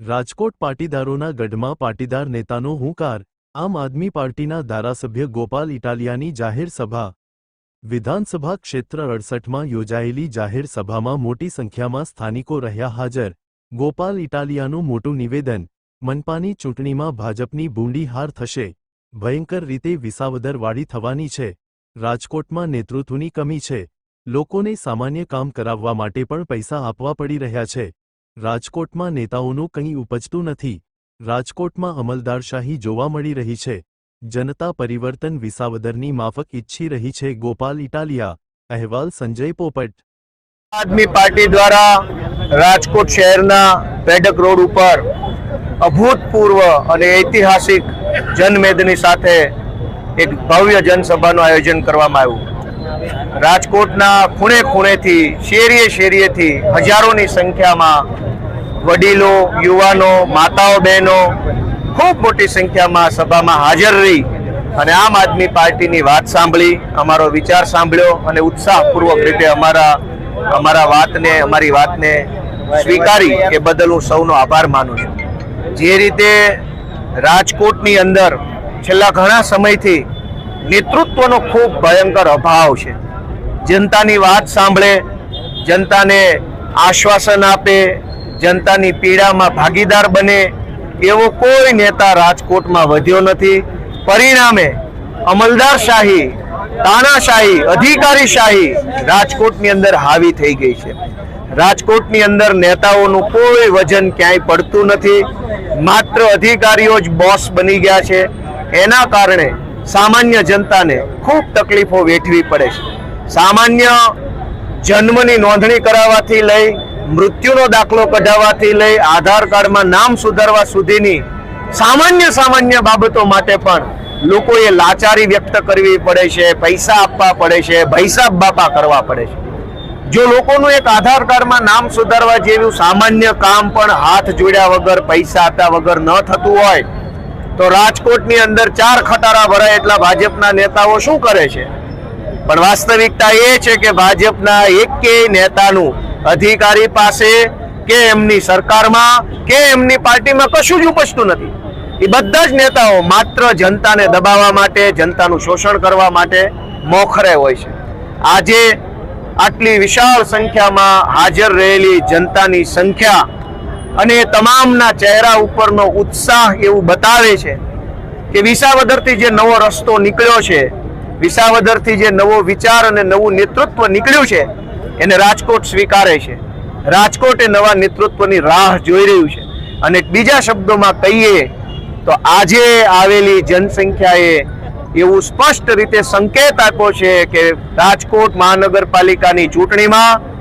રાજકોટ પાટીદારોના ગઢમાં પાટીદાર નેતાનો હુંકાર, આમ આદમી પાર્ટીના ધારાસભ્ય ગોપાલ ઇટાલિયાની જાહેર સભા. વિધાનસભા ક્ષેત્ર અડસઠમાં યોજાયેલી જાહેર સભામાં મોટી સંખ્યામાં સ્થાનિકો રહ્યા હાજર. ગોપાલ ઇટાલિયાનું મોટું નિવેદન, મનપાની ચૂંટણીમાં ભાજપની બૂંડી હાર થશે. ભયંકર રીતે વિસાવદરવાળી થવાની છે. રાજકોટમાં નેતૃત્વની કમી છે. લોકોને સામાન્ય કામ કરાવવા માટે પણ પૈસા આપવા પડી રહ્યા છે. રાજકોટમાં નેતાઓનું કંઈ ઉપજતું નથી. રાજકોટમાં અમલદારશાહી જોવા મળી રહી છે. જનતા પરિવર્તન વિસાવદરની માફક ઈચ્છી રહી છે. ગોપાલ ઇટાલિયા, અહેવાલ સંજય પોપટ. આદમી પાર્ટી દ્વારા રાજકોટ શહેરના પેડક રોડ ઉપર અભૂતપૂર્વ અને ઐતિહાસિક જનમેદની સાથે એક ભવ્ય જનસભાનું આયોજન કરવામાં આવ્યું. રાજકોટના ખૂણે ખૂણેથી, શેરીએ શેરીએથી હજારોની સંખ્યામાં વડીલો, યુવાનો, માતાઓ, બહેનો ખૂબ મોટી સંખ્યામાં સભામાં હાજર રહી અને આમ આદમી પાર્ટીની વાત સાંભળી, અમારો વિચાર સાંભળ્યો અને ઉત્સાહપૂર્વક રીતે અમારા અમારા વાતને, અમારી વાતને સ્વીકારી એ બદલ હું સૌનો આભાર માનું છું. જે રીતે રાજકોટની અંદર છેલ્લા ઘણા સમયથી નેતૃત્વનો ખૂબ ભયંકર અભાવ છે. જનતાની વાત સાંભળે, જનતાને આશ્વાસન આપે, જનતાની પીડામાં ભાગીદાર બને, એવો કોઈ નેતા રાજકોટમાં વધ્યો નથી. પરિણામે અમલદારશાહી તાનાશાહી, અધિકારીશાહી રાજકોટની અંદર હાવી થઈ ગઈ છે. રાજકોટની અંદર નેતાઓનું કોઈ વજન ક્યાંય પડતું નથી. માત્ર અધિકારીઓ જ બોસ બની ગયા છે. એના કારણે સામાન્ય જનતાને ખૂબ તકલીફો વેઠવી પડે છે. સામાન્ય જન્મની નોંધણી કરાવવાથી લઈ, મૃત્યુનો દાખલો કઢાવવાથી લઈ, આધાર કાર્ડમાં નામ સુધારવા સુધીની સામાન્ય સામાન્ય બાબતો માટે પણ લોકોએ લાચારી વ્યક્ત કરવી પડે છે, પૈસા આપવા પડે છે ભૈસાબ બાપા કરવા પડે છે. જો લોકોનું એક આધાર કાર્ડમાં નામ સુધારવા જેવું સામાન્ય કામ પણ હાથ જોડ્યા વગર, પૈસા આપ્યા વગર ન થતું હોય તો રાજકોટની અંદર ચાર ખટારા ભરાય એટલા ભાજપના નેતાઓ શું કરે છે? પણ વાસ્તવિકતા એ છે કે ભાજપના એકેય નેતાનું અધિકારી પાસે કે એમની સરકારમાં કે એમની પાર્ટીમાં કશું જ ઉપજતું નથી. એ બધા જ નેતાઓ માત્ર જનતાને દબાવવા માટે, જનતાનું શોષણ કરવા માટે મોખરે હોય છે. આજે આટલી વિશાળ સંખ્યામાં હાજર રહેલી જનતાની સંખ્યા અને તમામના ચહેરા ઉપરનો ઉત્સાહ એવું બતાવે છે કે વિસાવદરથી જે નવો રસ્તો નીકળ્યો છે, વિસાવદરથી જે નવો વિચાર અને નવું નેતૃત્વ નીકળ્યું છે, એને રાજકોટ સ્વીકારે છે. રાજકોટ એ નવા નેતૃત્વની રાહ જોઈ રહ્યું છે. અને બીજા શબ્દોમાં કહીએ તો આજે આવેલી જનસંખ્યાએ એવું સ્પષ્ટ રીતે સંકેત આપ્યો છે કે રાજકોટ મહાનગરપાલિકાની ચૂંટણીમાં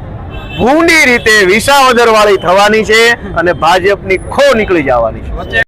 ભૂંડી રીતે વિસાવદરવાળી થવાની છે અને ભાજપની ખો નીકળી જવાની છે.